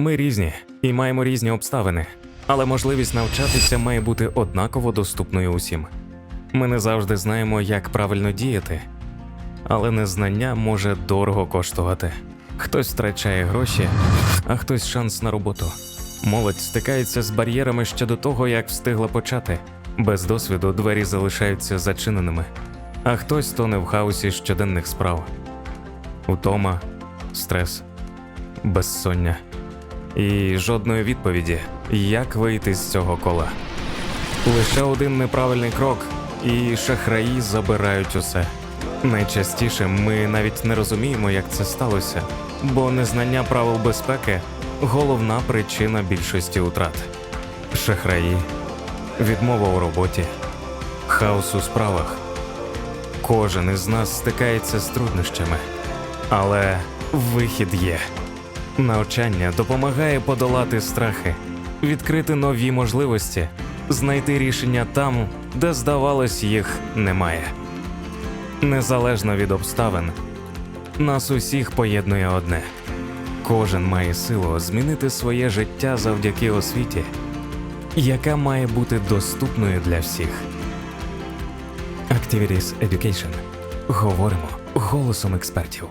Ми різні і маємо різні обставини, але можливість навчатися має бути однаково доступною усім. Ми не завжди знаємо, як правильно діяти, але незнання може дорого коштувати. Хтось втрачає гроші, а хтось шанс на роботу. Молодь стикається з бар'єрами ще до того, як встигла почати. Без досвіду двері залишаються зачиненими, а хтось тоне в хаосі щоденних справ. Утома, стрес, безсоння і жодної відповіді, як вийти з цього кола. Лише один неправильний крок, і шахраї забирають усе. Найчастіше ми навіть не розуміємо, як це сталося, бо незнання правил безпеки головна причина більшості утрат. Шахраї, відмова у роботі, хаос у справах. Кожен із нас стикається з труднощами, але вихід є. Навчання допомагає подолати страхи, відкрити нові можливості, знайти рішення там, де здавалось, їх немає. Незалежно від обставин, нас усіх поєднує одне: кожен має силу змінити своє життя завдяки освіті, яка має бути доступною для всіх. Activities Education. Говоримо голосом експертів.